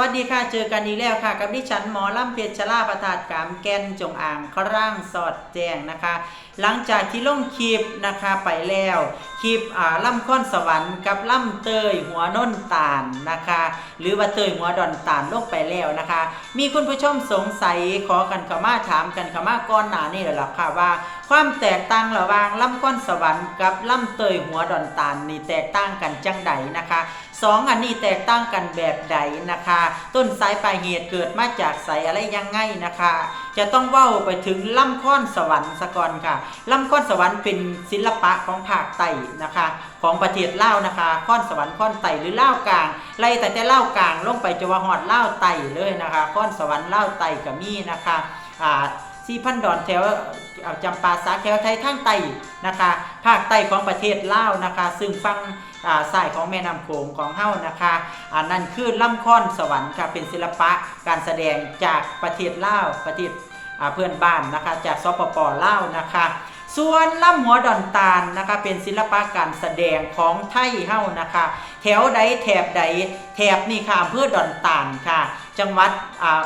วัสดีค่ะ เจอกันอีกแล้วค่ะ กับดิฉันหมอล่ำเพชรชลาประทาดกามแกนจงอ่างคร่างสอดแจงนะคะ หลังจากที่ลงคลิปนะคะไปแล้วคลิปอ่าล่ำค้อนสวรรค์กับล่ำเตยหัวน้นตาลนะคะ หรือว่าเตยหัวดอนตาลลงไปแล้วนะคะ มีคุณผู้ชมสงสัยขอกันขมาถามกันขมาก่อนหนานี่แหละค่ะว่า ความแตกต่างระหว่างล่ำก้อนสวรรค์กับล่ำเตยหัวดอนตาลนี่แตกต่างกันจังใดนะคะ สองอันนี้แตกต่างกันแบบใดนะคะ ต้นสายปลายเหตุเกิดมาจากใสอะไรยังไงนะคะ จะต้องเว้าไปถึงล่ำค้อนสวรรค์สะก่อนค่ะล่ำค้อนสวรรค์เป็นศิลปะของภาคใต้นะคะ ของประเทศลาวนะคะค้อนสวรรค์ค้อนไต่หรือลาวกลางไล่แต่แต่ลาวกลางลงไปจว่าฮอดลาวไต่เลยนะคะค้อนสวรรค์ลาวไต่ก็มีนะคะอ่าสี่พันดอนแถวจำปาสักแถวไทยทางใต้นะคะ ภาคใต้ของประเทศลาวนะคะ ซึ่งฟังสายของแม่น้ำโขงของเฮ้านะคะอันนั่นคือล่ำค้อนสวรรค์ค่ะเป็นศิลปะการแสดงจากประเทศลาวประเทศเพื่อนบ้านนะคะจากสปปลาวนะคะ ส่วนล่ำหัวดอนตาลนะคะเป็นศิลปะการแสดงของไทยเฮ้านะคะ แถวใดแถบใดแถบนี่ค่ะอำเพื่อดอนตาลค่ะ จังหวัดอ่า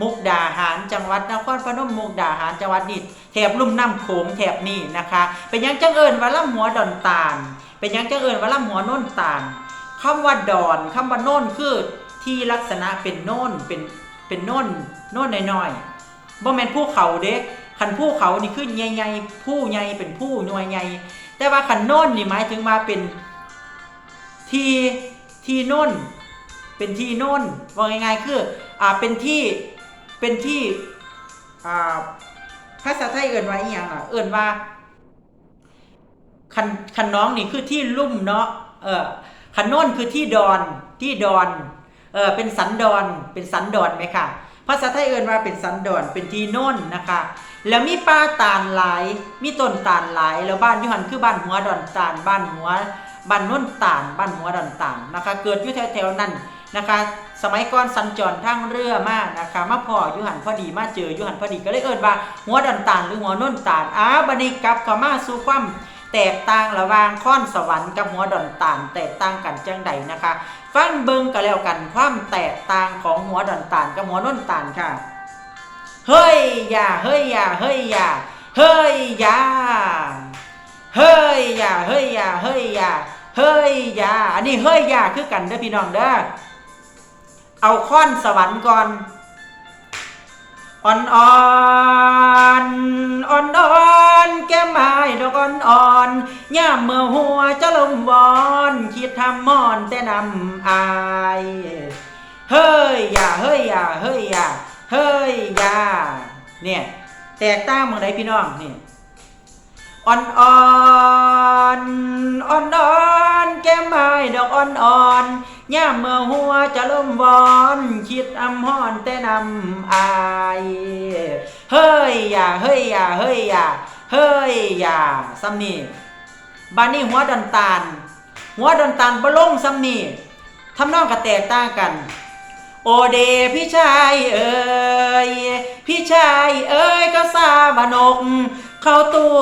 มุกดาหารจังหวัดนครพนมมุกดาหารจังหวัดนี่แถบลุ่มน้ำโขงแถบนี่นะคะ เป็นยังจังเอิญว่าล่ำหัวดอนตาล เป็นยังจังเอิญว่าล่ำหัวโน่นตาลคำว่าดอนคำว่าโน่นคือที่ลักษณะเป็นโน่นเป็นเป็นโน่นโน่นน้อยๆบ่แม่นภูเขาเด้คันภูเขานี่คือใหญ่ๆผู้ใหญ่เป็นผู้หน่วยใหญ่แต่ว่าคันโน่นนี่หมายถึงมาเป็นที่ที่โน่นเป็นที่โน่นว่าง่ายๆคืออ่าเป็นที่ เป็นที่ภาษาไทยเอิ่นว่าอีหยังอะ เอิ่นว่าคันคันน้องนี่คือที่ลุ่มเนาะเออคันโน่นคือที่ดอนที่ดอนเออเป็นสันดอนเป็นสันดอนไหมค่ะภาษาไทยเอิ่นว่าเป็นสันดอนเป็นที่โน่นนะคะ แล้วมีป่าตาลหลาย มีต้นตาลหลาย แล้วบ้านอยุหันคือบ้านหัวดอนตาลบ้านหัวบ้านโน้นตาลบ้านหัวดอนตาลนะคะ เกิดอยู่แถวๆนั้น นะคะ สมัยก่อนสัญจรทางเรือมานะคะมาพออยุหันพอดีมาเจอยุหันพอดีก็เลยเอิ้นว่า หัวดอนตาลหรือหัวน้นตาลอ้าบันี้กลับเข้ามาสู่ความแตกต่างระหว่างค้อนสวรรค์กับหัวดอนตาลแตกต่างกันจังใดนะคะ ฟังเบิงกันแล้วกันความแตกต่างของหัวดอนตาลกับหัวน้นตาลค่ะ เฮ้ยอย่าเฮ้ยอย่าเฮ้ยอย่าเฮ้ยอย่าเฮ้ยอย่าเฮ้ยอย่าเฮ้ยอย่าเฮ้ยอย่าอันนี้เฮ้ยอย่าคือกันเด้อพี่น้องเด้อ เอาค้อนสวรรค์ก่อนอ่อนอ่อนอ่อนอ่อนแก้มไม้ดอกอ่อนอ่อนย่ามเมื่อหัวจะลมวอนคิดทำมอนแต่นำอายเฮ้ยอย่าเฮ้ยอย่าเฮ้ยอย่าเฮ้ยอย่าเนี่ยแตกต่างเมืองใดพี่น้องนี่อ่อนอ่อนอ่อนอ่อนแก้มไม้ดอกอ่อนอ่อนย่ามเมื่อหัวจะล่มวอนคิดอำฮอนแต่นำอายเฮ้ยอย่าเฮ้ยอย่าเฮ้ยอย่าเฮ้ยอย่าซ้ำนี่บานนี้หัวดอนตาล หัวดอนตาลบ่ลงซ้ำนี่ทำนองกระแตกต่างกัน โอเดพี่ชายเอ๋ยพี่ชายเอ๋ยก็ซาบานก เข้าตัว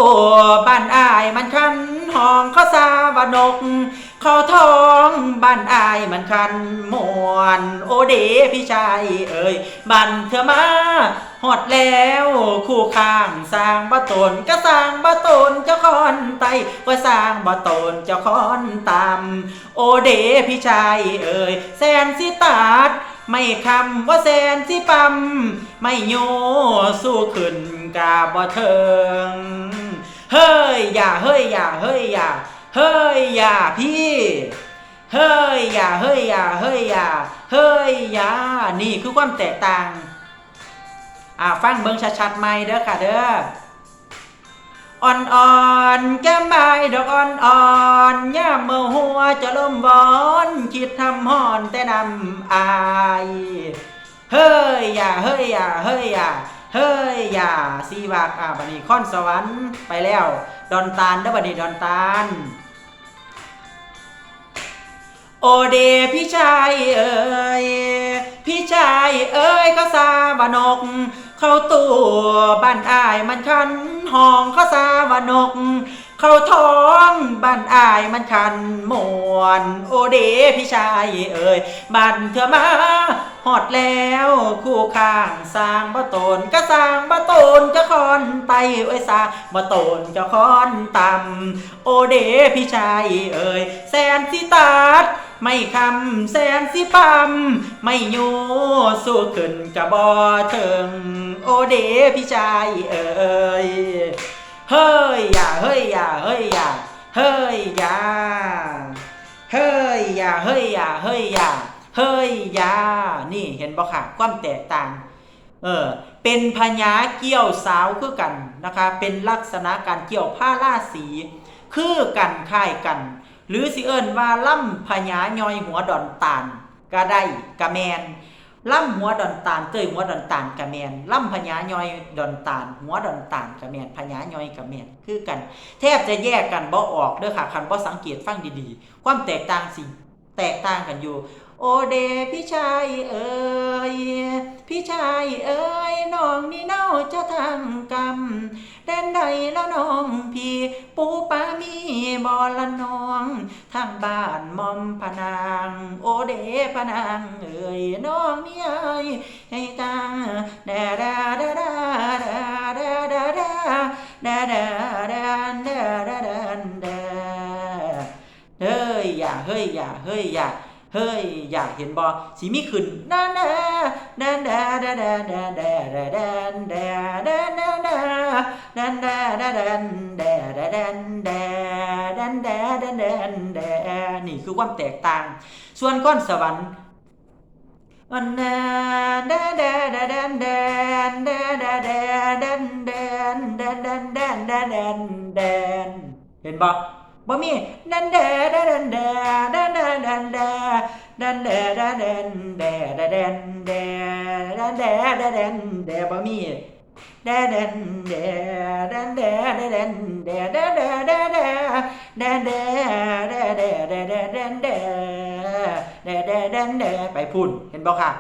บ้านอายมันคันห้องเข้าซาบานก เข้าท้องบ้านอายมันคันมวนโอเดพี่ชายเอ๋ยบันเธอมาหอดแล้วคู่ข้างสร้างบ่ตนก็สร้างบ่ตนเจ้าคอนไตก็สร้างบ่ตนเจ้าคอนตามโอเดพี่ชายเอ๋ยแสนสิตาดไม่คำว่าแสนสิปั๊มไม่โยสู้ขึ้นกาบ่เทิงเฮ้ยอย่าเฮ้ยอย่าเฮ้ยอย่า เฮ้ยอย่าพี่ เฮ้ยอย่าเฮ้ยอย่าเฮ้ยอย่าเฮ้ยอย่านี่คือความแตกต่างอ่าฟังเบิ่งชัดๆใหม่เด้อค่ะเด้ออ่อนๆแก้มใบดอกอ่อนๆย่ามเมื่อหัวจะลมวอนคิดทำหอนแต่นำอาย เฮ้ยอย่าเฮ้ยอย่าเฮ้ยอย่า เฮ้ยอย่าซีวากอ่าบันนี้ค้อนสวรรค์ไปแล้ว ดอนตาลเด้อบันนี้ดอนตาล โอเดพี่ชายเอ๋ยพี่ชายเอ๋ยก็ซาบานก เข้าตัวบ้านอายมันคันห้องเขาซาบานก เข้าท้องบ้านอายมันคันมวนโอเดพี่ชายเอ่ยบ้านเธอมาหอดแล้วคู่ข้างสร้างบ่ตนก็สร้างบ่ตนจะคอนไตไว้ยสร้างบ่ตนจะคอนต่ำโอเดพี่ชายเอ่ยแสนสิตัดไม่คำแสนสิปั๊มไม่โยสู้ขึ้นกะบอเถิงโอเดพี่ชายเอ่ย เฮ้ยอย่าเฮ้ยอย่าเฮ้ยอย่าเฮ้ยอย่าเฮ้ยอย่าเฮ้ยอย่าเฮ้ยอย่าเฮ้ยอย่านี่เห็นบ่ค่ะความแตกต่างเออเป็นพญาเกี่ยวสาวคือกันนะคะเป็นลักษณะการเกี่ยวผ้าล่าสีคือกันค่ายกัน หรือสิเอิ้นว่าล่ำพญายอยหัวดอนตาลก็ได้กะแมน ล่ำหัวดอนตาลเตยหัวดอนตาลกะแมนล่ำพญาย่อยดอนตาลหัวดอนตาลกะแมนพญาย่อยกะแมนคือกัน แทบจะแยกกันบ่ออกเด้อค่ะคันบ่สังเกตฟังดีๆ ความแตกต่างสิแตกต่างกันอยู่ โอเดพี่ชายเอ๋ยพี่ชายเอ๋ย องนี่เน่าจะทำกรรมแดนใดแล้วน้องพี่ปูปามีบอละน้องทางบ้านมอมพะนาง โอเดพะนางเอ่ยน้องนี่เอ้ยให้กาดาดาดาดาดาดาดาดาดาดาดาดาดาดาดาดาเฮ้ยอย่าเฮ้ยอย่าเฮ้ยอย่าเฮ้ยอยากเห็นบอสีมีขึ้นดาดา ดาดาดาดาดาดาดาดาดาดาดาดาดันดาดาดันดาดาดันดาดันดาดันดันดานี่คือความแตกต่าง ส่วนก้อนสวรรค์อันดาดาดาดาดันดานดาดาดาดันดานดาดันดานดาดันดานเห็นบ่ บ่มีดันดาดาดันดาดันดาดันดาดันดาดาดันดาดาดันดาดันดาดาดันดาบ่มีดาดันเดดันเดดดันเดดาดาดาดาดาดาดาดาดาดาดันเดดาดาดันเดไปพุ่นเห็นบ่ค่ะ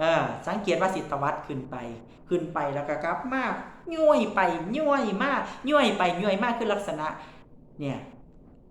เออสังเกตว่าสิตวัดขึ้นไป ขึ้นไปแล้วก็กลับมาย่วยไปย่วยมากย่วยไปย่วยมากคือลักษณะเนี่ย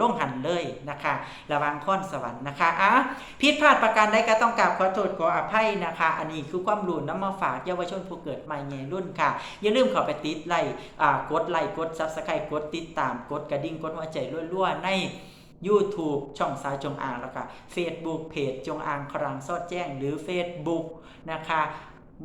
ลงหันเลยนะคะ ระวังค้อนสวรรค์นะคะอะผิดพลาดประการใดก็ต้องกราบขอโทษขออภัยนะคะ อันนี้คือความรู้น้ำมาฝากเยาวชนผู้เกิดใหม่ไงรุ่นค่ะ อย่าลืมเข้าไปติดไลค์อ่กดไลค์กดซับสไครต์กดติดตามกดกระดิ่งกดหัวใจรั่วๆใน YouTube ช่องสายจงอางแล้วก็ Facebook เพจจงอางครังซอดแจ้งหรือ Facebook นะคะ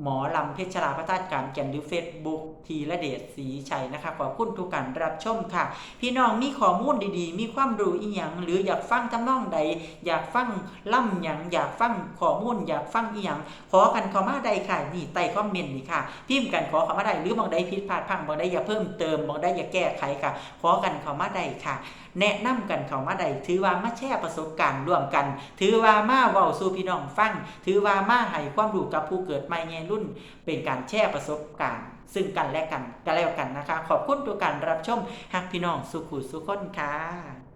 หมอลำเพชรลาพระธาตุการแก่นหรือ Facebook ทีละเดชสีชัยนะคะ ขอบคุณทุกการรับชมค่ะ พี่น้องมีข้อมูลดีๆ มีความรู้อีหยังหรืออยากฟังทำนองใด อยากฟังล่ำหยังอยากฟังข้อมูลอยากฟังอีหยังขอกันเข้ามาใดค่ะนี่ใต้คอมเมนต์นี่ค่ะพิมพ์กันขอเข้ามาได้หรือบางใดผิดพลาดพังบางใดอย่าเพิ่มเติมบางใดอย่าแก้ไขค่ะ ขอกันเข้ามาได้ค่ะ แนะนำกันเข้ามาได้ถือว่ามาแชร์ประสบการณ์ร่วมกัน ถือว่ามาเว้าสู่พี่น้องฟัง ถือว่ามาให้ความรู้กับผู้เกิดใหม่ไงรุ่น เป็นการแชร์ประสบการณ์ ซึ่งกันและกันกันแล้วกันนะคะ ขอบคุณทุกการรับชมฮักพี่น้องสุขุสุขคนค่ะ